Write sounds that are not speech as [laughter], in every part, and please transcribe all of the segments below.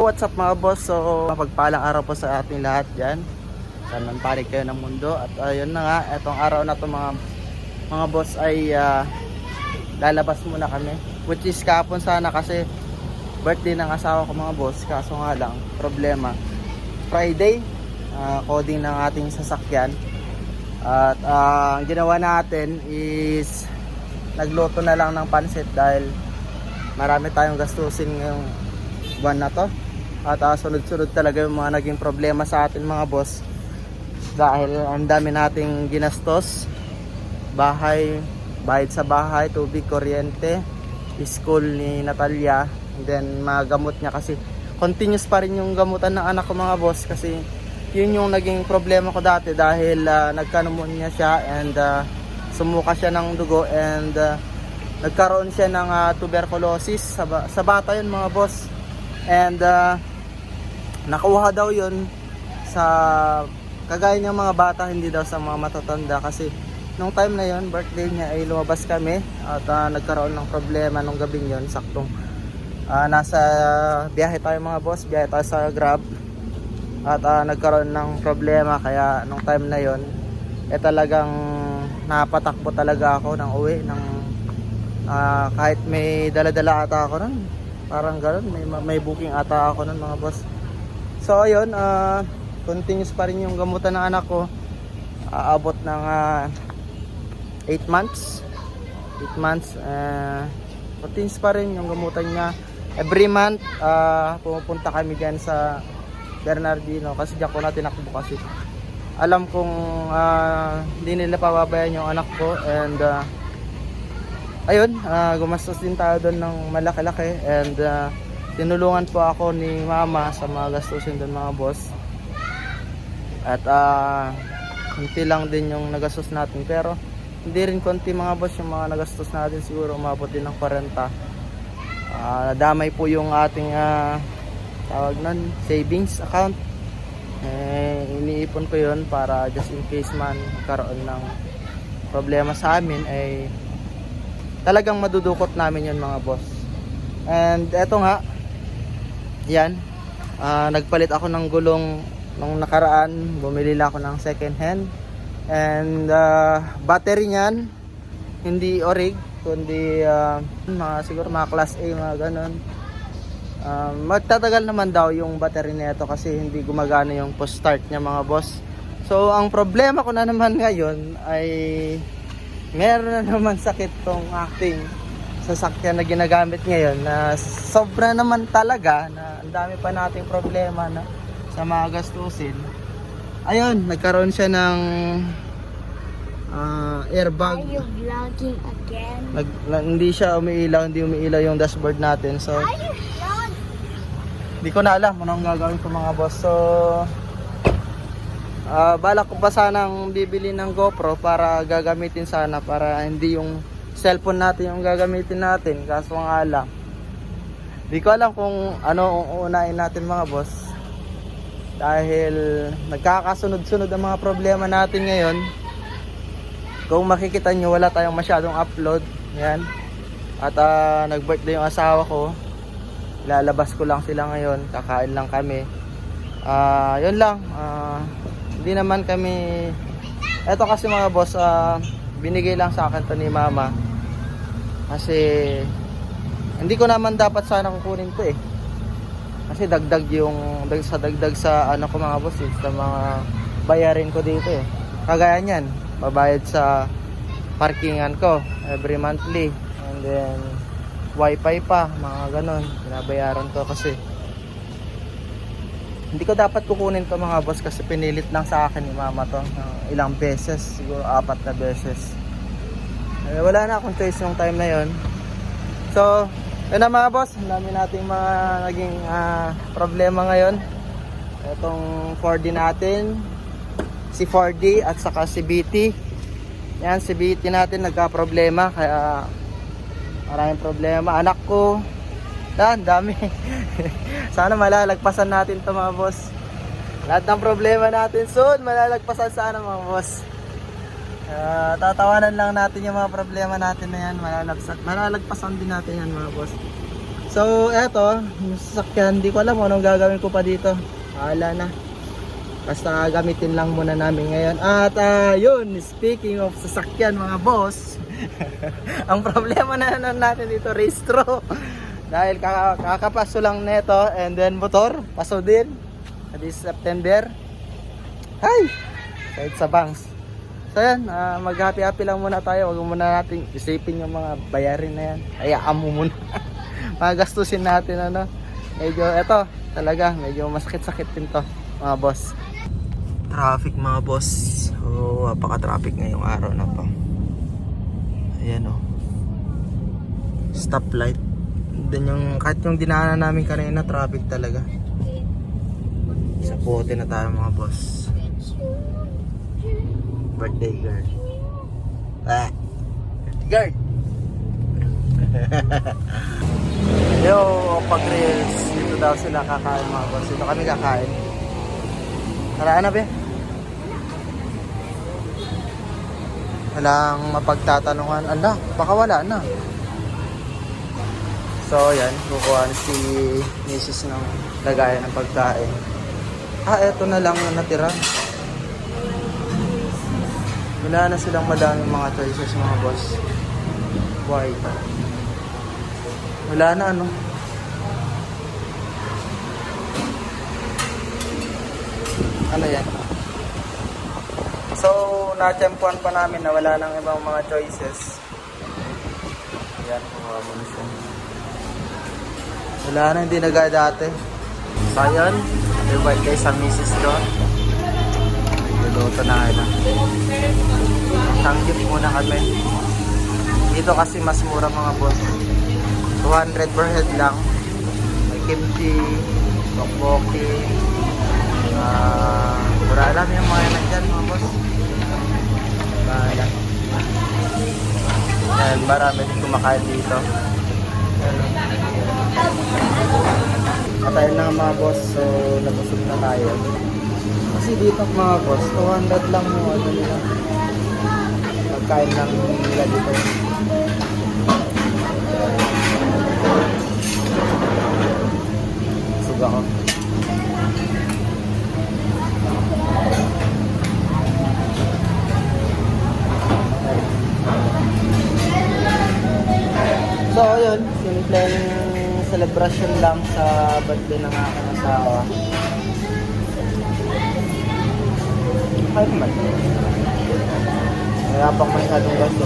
What's up mga boss? So, mapagpalang araw po sa ating lahat dyan. Saan man panig kayo ng mundo. At ayun na nga, etong araw na to mga mga boss ay ah, lalabas muna kami. Which is kahapon sana kasi birthday ng asawa ko mga boss. Kaso nga lang, problema. Friday, ah, coding ng ating sasakyan. At ah, ang ginawa natin is nagluto na lang ng pansit dahil marami tayong gastusin ngayong buwan na to. At ah, sunod-sunod talaga yung mga naging problema sa atin mga boss. Dahil ang dami nating ginastos. Bahay, bayad sa bahay, tubig, kuryente, school ni Natalia. Then mga gamot niya kasi continuous pa rin yung gamutan ng anak ko mga boss kasi yun yung naging problema ko dati dahil uh, nagkanumonya siya and ah, sumuka siya ng dugo and ah, nagkaroon siya ng ah, tuberculosis sa, sa bata yun mga boss and ah, nakuha daw yun sa kagaya ng mga bata hindi daw sa mga matatanda. Kasi nung time na yun birthday niya ay lumabas kami at ah, nagkaroon ng problema nung gabing yun saktong ah, nasa biyahe tayo mga boss biyahe tayo sa grab. At ah, nagkaroon ng problema kaya nung time na yon eh talagang napatakbo talaga ako ng uwi ng ah, kahit may dala-dala ata ako nun. Parang gano'n may, may booking ata ako nun mga boss so ayun ah, continuous pa rin yung gamutan ng anak ko. Aabot ng 8 months. 8 months uh, continuous pa rin yung gamutan niya. Every month ah, pumupunta kami dyan sa Bernardino kasi diyan ko na tinakbo kasi. Alam kong ah, hindi nila pababayan yung anak ko and ah, ayun ah, gumastos din tayo doon ng malaki-laki and ah, tinulungan po ako ni mama sa mga gastusin doon mga boss at ah konti lang din yung nagastos natin pero hindi rin konti mga boss yung mga nagastos natin siguro umabot din ng 40 Ah, nadamay po yung ating ah, tawag nun, savings account. Eh, iniipon ko yun para just in case man karoon ng problema sa amin ay talagang madudukot namin yun mga boss. And eto nga, yan, ah, nagpalit ako ng gulong nung nakaraan, bumili lang ako ng second hand. And ah, battery niyan, hindi orig, kundi ah, mga siguro mga class A, mga ganun. Um, magtatagal naman daw yung battery nito kasi hindi gumagana yung post start niya mga boss. So ang problema ko na naman ngayon ay meron na naman sakit tong aking sasakyan na ginagamit ngayon na sobra naman talaga na ang dami pa nating problema na sa mga gastusin. Ayun, nagkaroon siya ng ah, airbag. Are you vlogging again? Nag, na- hindi siya umiilaw, hindi umiilaw yung dashboard natin. So, Are you vlog? Hindi ko na alam kung anong gagawin ko mga boss. So, ah balak ko pa sanang bibili ng GoPro para gagamitin sana para hindi yung cellphone natin yung gagamitin natin. Kaso nga lang. Hindi ko alam kung ano uunahin natin mga boss. Dahil nagkakasunod-sunod ang mga problema natin ngayon. Kung makikita nyo, wala tayong masyadong upload. Yan. At ah, nag-birthday yung asawa ko lalabas ko lang sila ngayon kakain lang kami ah yun lang ah hindi naman kami eto kasi mga boss ah, binigay lang sa akin to ni mama kasi hindi ko naman dapat sana kukunin to eh kasi dagdag yung dag, sa dagdag sa ano ko mga boss eh, sa mga bayarin ko dito eh kagaya niyan babayad sa parkingan ko every monthly and then wifi pa, mga ganon. Binabayaran to kasi. Hindi ko dapat kukunin to mga boss kasi pinilit lang sa akin ni mama to. ng ilang beses, siguro apat na beses. Eh, wala na akong choice nung time na yon. So, yun na mga boss, ang dami nating mga naging ah, problema ngayon. Itong 4D natin, si 4D at saka si BT. Yan, si BT natin nagka-problema kaya maraming problema. Anak ko, yan, dami. [laughs] sana malalagpasan natin to mga boss. Lahat ng problema natin soon, malalagpasan sana mga boss. Ah, tatawanan lang natin yung mga problema natin na yan. Malalagpasan, malalagpasan din natin yan mga boss. So, eto, yung sasakyan, di ko alam anong gagawin ko pa dito. Bahala na. Basta gamitin lang muna namin ngayon. At ah, yun, speaking of sasakyan mga boss, [laughs] ang problema na naman natin dito, registro. [laughs] Dahil kaka- kakapaso lang neto and then motor, paso din. This September. Hi! Kahit sa banks. So yan, ah, mag-happy-happy lang muna tayo. Huwag muna natin isipin yung mga bayarin na yan. Hayaan mo muna. [laughs] Magastusin natin ano. Medyo, eto, talaga, medyo masakit-sakit din to, mga boss. Traffic mga boss. Oh, napaka-traffic ngayong araw na to. Ayan oh. Stoplight. Then yung, kahit yung dinaanan namin kanina, traffic talaga. Sa puti na tayo mga boss. Birthday girl. Ah. Girl. [laughs] Yo, pag reels, dito daw sila kakain mga boss. Dito kami kakain. Tara na be. Walang mapagtatanungan. Ala, baka wala na. So, yan. Kukuha si Mrs. ng lagayan ng pagkain. Ah, eto na lang na natira. Wala na silang madaming mga choices mga boss. Why? Wala na ano. Ano yan? So, na-champuan pa namin na wala nang ibang mga choices. Yan, kuha mo na siya. Wala na, hindi na dati. So, yun. Happy birthday sa Mrs. doon. Luluto na ila. Tanggip muna kami. Dito kasi mas mura mga boss. 200 per head lang. May kimchi, tokboki, ah, wala alam yung mga nandyan mga boss. Bahala. Yan, marami din kumakain dito. Yan. Katayin na mga boss, so nabusog na tayo. Kasi dito mga boss, 200 lang mo ano nila. Pagkain lang nila dito. Busog ako. So, ayun, simpleng celebration lang sa birthday ng aking asawa. Okay naman. Wala pang masyadong gasto.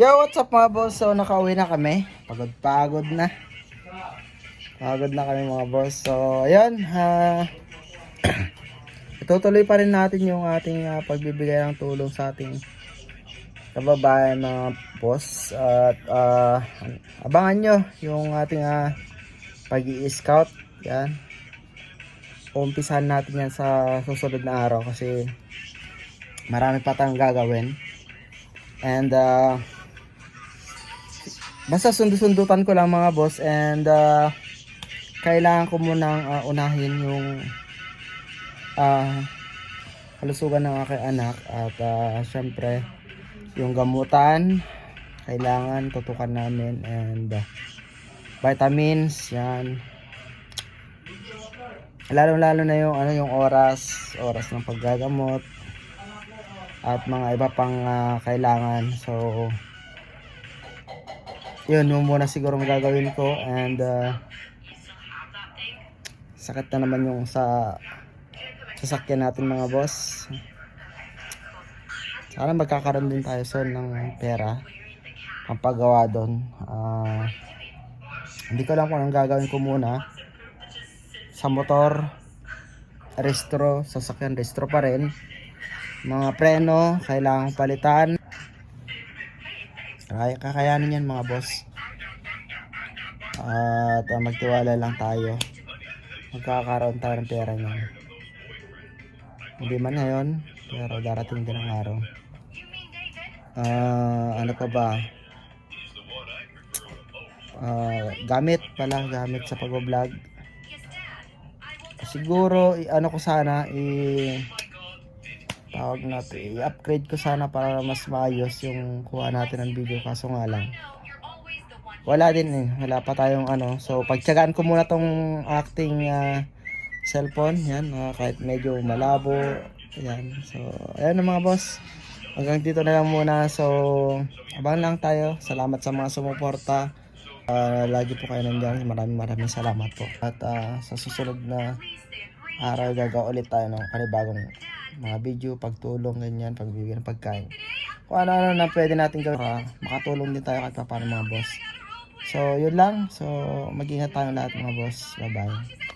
Yo, what's up mga boss? So, nakauwi na kami. Pagod-pagod na. Pagod na kami mga boss. So, ayun. ha [clears throat] itutuloy pa rin natin yung ating ah, pagbibigay ng tulong sa ating kababayan mga boss. At ah, abangan nyo yung ating ah, pag-i-scout. Yan. Umpisahan natin yan sa susunod na araw kasi marami pa tayong gagawin. And uh, basta sundu-sundutan ko lang mga boss and uh, kailangan ko munang uh, unahin yung uh, kalusugan ng aking anak at uh, syempre yung gamutan kailangan tutukan namin and uh, vitamins yan lalo lalo na yung ano yung oras oras ng paggagamot at mga iba pang ah, kailangan. So yun yun muna siguro ang gagawin ko and uh, sakit na naman yung sa sasakyan natin mga boss. Sana magkakaroon din tayo soon ng pera ang paggawa doon Ah, hindi ko lang kung anong gagawin ko muna sa motor restro sasakyan restro pa rin. Mga preno kailangang palitan. Kaya kakayanin yan mga boss. At ah, magtiwala lang tayo. Magkakaroon tayo ng pera niyan. Hindi man ngayon pero darating din ang araw. Ah, ano pa ba? Ah, gamit pala gamit sa pag-vlog siguro ano ko sana i tawag natin i-upgrade ko sana para mas maayos yung kuha natin ng video kaso nga lang wala din eh. Wala pa tayong ano. So, pagtsagaan ko muna tong acting ah, cellphone. Yan, ah, kahit medyo malabo. Yan. So, ayan na mga boss. Hanggang dito na lang muna. So, abang lang tayo. Salamat sa mga sumuporta. Ah, lagi po kayo nandiyan. Maraming maraming salamat po. At ah, sa susunod na araw gagawa ulit tayo ng panibagong mga video, pagtulong, ganyan, pagbibigyan ng pagkain. Kung ano-ano na pwede natin gawin para makatulong din tayo kahit pa paano mga boss. So, yun lang. So, mag-ingat tayo lahat mga boss. Bye-bye.